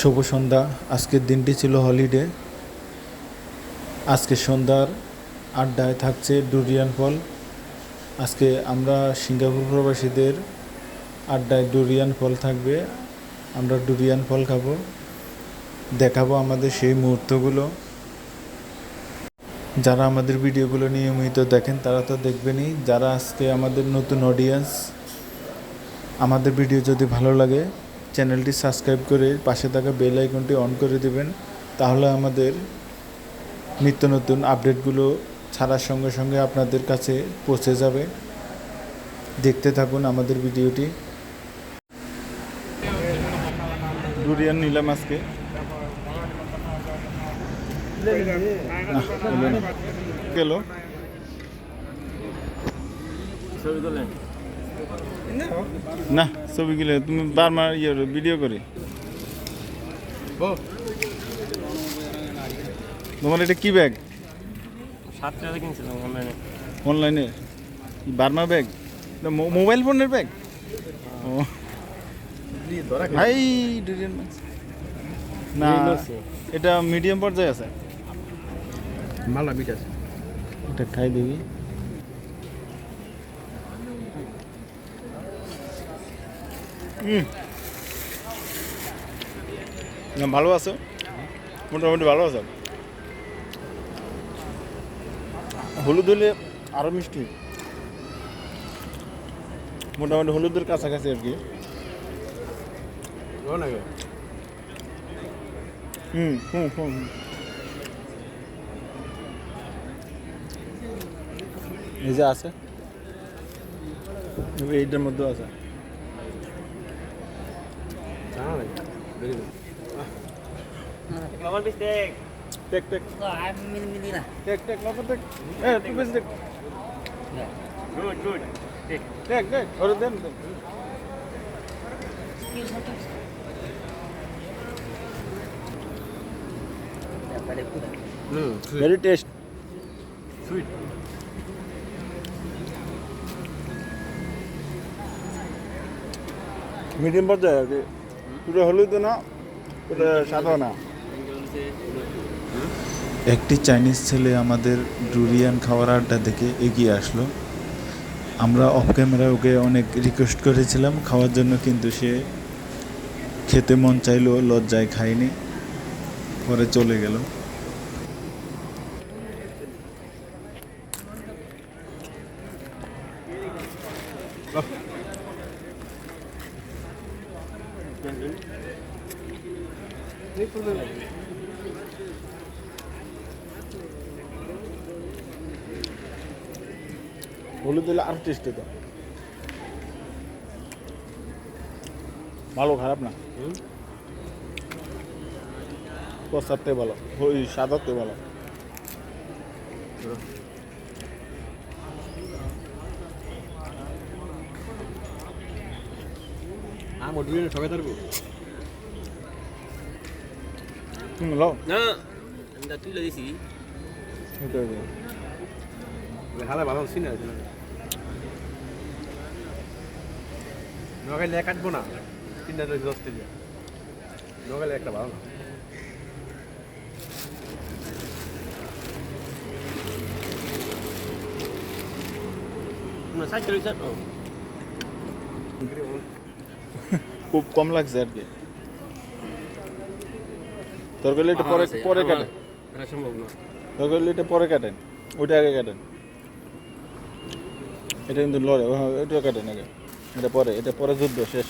শুভ সন্ধ্যা। আজকের দিনটি ছিল হলিডে আজকে সন্ধ্যার আড্ডায় থাকছে ডুরিয়ান ফল আজকে আমরা সিঙ্গাপুর প্রবাসীদের আড্ডায় ডুরিয়ান ফল থাকবে। আমরা ডুরিয়ান ফল খাব। দেখাবো আমাদের সেই মুহূর্তগুলো। যারা আমাদের ভিডিওগুলো নিয়মিত দেখেন, তারা তো দেখবেনই। যারা আজকে আমাদের নতুন অডিয়েন্স আমাদের ভিডিও যদি ভালো লাগে চ্যানেলটি সাবস্ক্রাইব করে পাশে থাকা বেল আইকনটি অন করে দিবেন, তাহলে আমাদের নিত্য নতুন আপডেটগুলো ছাড়ার সঙ্গে সঙ্গে আপনাদের কাছে পৌঁছে যাবে। দেখতে থাকুন আমাদের ভিডিওটি। ডুরিয়ান নিলাম আজকে। গেল ছবি না ছবি গেলে তুমি বারবার ইয়ে ভিডিও করে। তোমার এটা কি ব্যাগ সাত টাকা কিনছিলাম অনলাইনে অনলাইনে বার্মা ব্যাগ মোবাইল ফোনের ব্যাগ ও। ভাই না। এটা মিডিয়াম পর্যায়ে আছে। মালা বিট আছে এটা খাই দিবি হুম না ভালো আছো? মোটামুটি ভালো আছো? হলুদ হলে আরও মিষ্টি। মোটামুটি হলুদের কাছাকাছি আর কি। হুম হুম হুম হুম। এই যে আছে। এইটার মধ্যে আছে। আমার পিস্টেক টেক টেক টেক টেক নতো টেক এ তুই বেশ টেক গুড গুড ঠিক টেক টেক ওরে দেন দেন। ভেরি টেস্ট সুইট মিডিয়াম পর্যায়ে আর কি পুরো হলুদ না সাদা না। একটি চাইনিজ ছেলে আমাদের ডুরিয়ান খাওয়ার আড্ডা দেখে এগিয়ে আসলো। আমরা অফ ক্যামেরা ওকে অনেক রিকোয়েস্ট করেছিলাম, খাওয়ার জন্য কিন্তু সে খেতে মন চাইলো, লজ্জায় খায়নি, পরে চলে গেল। হলুদ দিলে আরও টেস্ট হতো ভালো খারাপ না? কষাতে ভালো ওই সাদাতে ভালো। আমার সবাই থাকব হুম লো না আমি তা তুলে দিছি এটা হালা ভালো সিনে আছে নগাইলে কাটবো না তিনটা রয়েছে দশ থেকে নগাইলে একটা ভালো না খুব কম লাগছে আর কি তরকারি এটা পরে পরে কাটেন। সম্ভব না। তরকারি এটা পরে কাটেন। ওইটা আগে কাটেন। এটা কিন্তু লড়ে। এটা কাটেন আগে। এটা পরে। এটা পরে যুদ্ধ শেষ।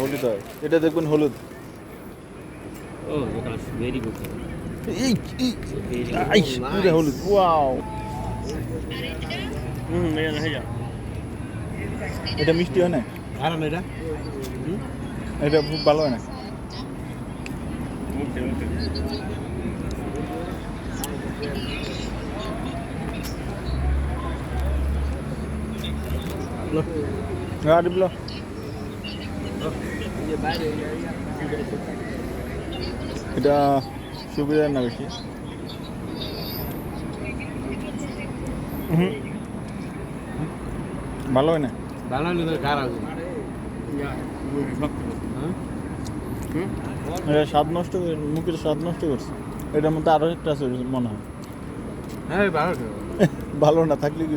হলুদ হয়। এটা দেখবেন হলুদ। এটা হলুদ। ওয়াও এটা মিষ্টি হয় না? আর এটা? এটা খুব ভালো হয় না? আর দিবলো এটা সুবিধা না বেশি ভালো হয় না? ভালো হলে তো কার আছে শক্ত হ্যাঁ হুম এটা স্বাদ নষ্ট করে মুখের স্বাদ নষ্ট করছে। এটার মধ্যে আরও একটা আছে মনে হয়। হ্যাঁ ভালো ভালো না থাকলে কি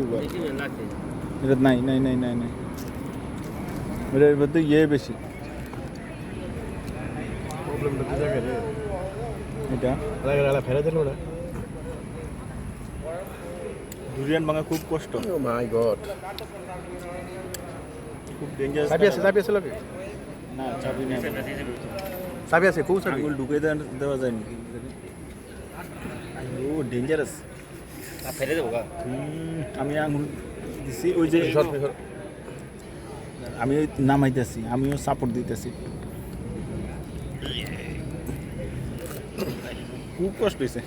এটা নাই নাই নাই নাই নাই। এটার মধ্যে ইয়ে বেশি। এটা? দিল না ডুরিয়ান ভাঙা খুব কষ্ট। ও মাই গড। খুব ডেঞ্জারাস চাবি আছে চাবি আছে লগে না চাবি নেই। চাবি আছে খুব চাবি। আঙুল ঢুকে দেওয়া- দেওয়া যায়নি ও ডেঞ্জারাস ফেলে দেবো গা। আমি আঙুল দিছি ওই যে। আমি নামাইতেছি আমিও সাপোর্ট দিতেছি। খুব কষ্ট হয়েছে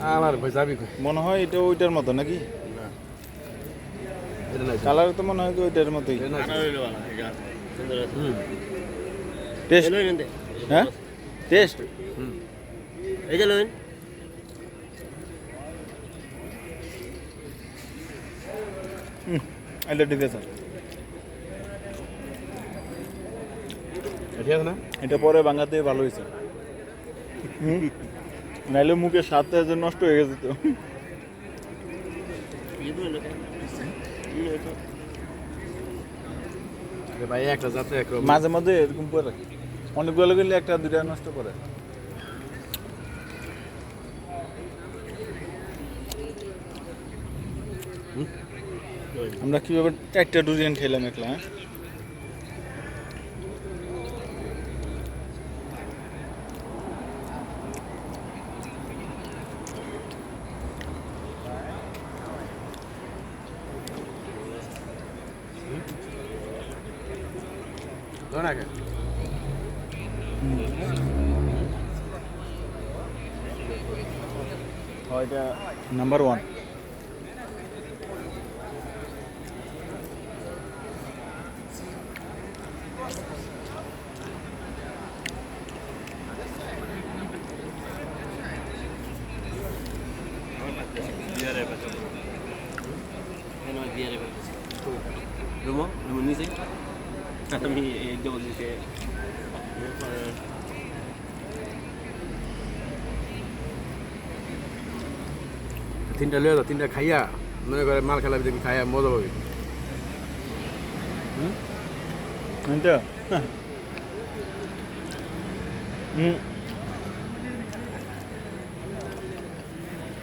আমার ভাই চাবি কই? মনে হয় এটা ওইটার মতো নাকি? কালার তো মনে হয় ওইটার মতোই। টেস্ট হ্যাঁ টেস্ট এই যে লইন এটা আছে না এটা পরে বাংলাতে ভালো হয়েছে। নাইলে মুখের স্বাদটা যে নষ্ট হয়ে গেছে তো। ভাই একটা যাতে মাঝে মাঝে এরকম করে অনেকগুলো গেলে একটা দুইটা নষ্ট করে। আমরা কীভাবে চারটা ডুরিয়ান খেলাম একলা হ্যাঁ? নাম্বার ওয়ান বিয়ারে পাশে কেন বিয়ারে পাশে রুমো রুমো নিচে আমি এই দেবো নিচে তিনটা লয়ে যাও তিনটা খাইয়া মনে করে মাল খেলাবি দেখবি খাইয়া মজা পাবি।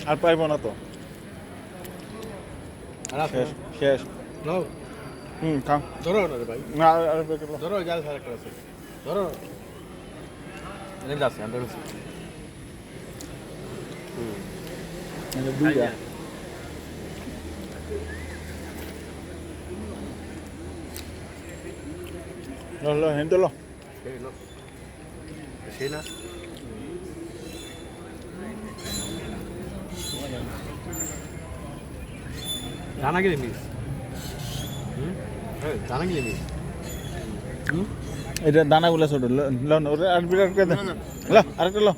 আর পারব না তো? শেষ শেষ। হুম খাও। ধরো না রে ভাই। না আর-। ধরো জাল সারা ধরো এনে যাচ্ছে আমি ধরেছি এটা দুইটা লো লো হেঁটে লো সেই না সেই না জানা গেলে মিস হুম হ্যাঁ জানা গেলে মিস এটা দানাগুলো ছোট লো লো না, ওরে আর বিরাট করে দে। লো আরেকটা লো।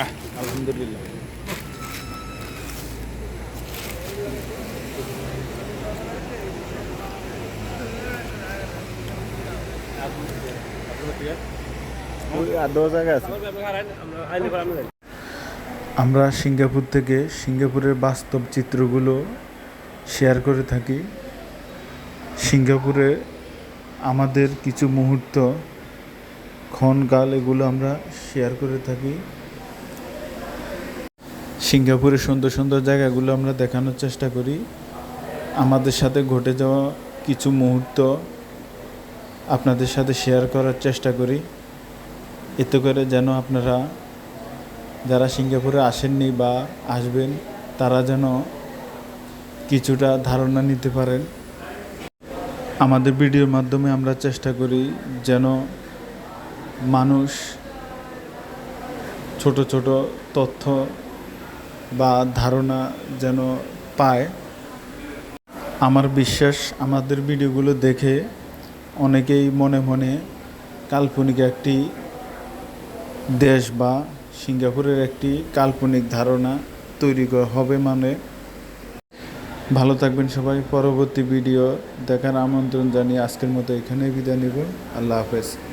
আহ আলহামদুলিল্লাহ ওই আর দশ জায়গা আছে আমরা সিঙ্গাপুর থেকে সিঙ্গাপুরের বাস্তব চিত্রগুলো শেয়ার করে থাকি। সিঙ্গাপুরে আমাদের কিছু মুহূর্ত ক্ষণকাল এগুলো আমরা শেয়ার করে থাকি। সিঙ্গাপুরের সুন্দর সুন্দর জায়গাগুলো আমরা দেখানোর চেষ্টা করি। আমাদের সাথে ঘটে যাওয়া কিছু মুহূর্ত আপনাদের সাথে শেয়ার করার চেষ্টা করি। এতে করে যেন আপনারা যারা সিঙ্গাপুরে আসেননি বা আসবেন, তারা যেন কিছুটা ধারণা নিতে পারেন। আমাদের ভিডিওর মাধ্যমে আমরা চেষ্টা করি যেন মানুষ ছোট ছোট তথ্য বা ধারণা যেন পায়। আমার বিশ্বাস, আমাদের ভিডিওগুলো দেখে অনেকেই মনে মনে কাল্পনিক একটি দেশ বা সিঙ্গাপুরের একটি কাল্পনিক ধারণা তৈরি হবে মানে। ভালো থাকবেন সবাই, পরবর্তী ভিডিও দেখার আমন্ত্রণ জানিয়ে আজকের মতো এখানেই বিদায় নেব। আল্লাহ হাফেজ।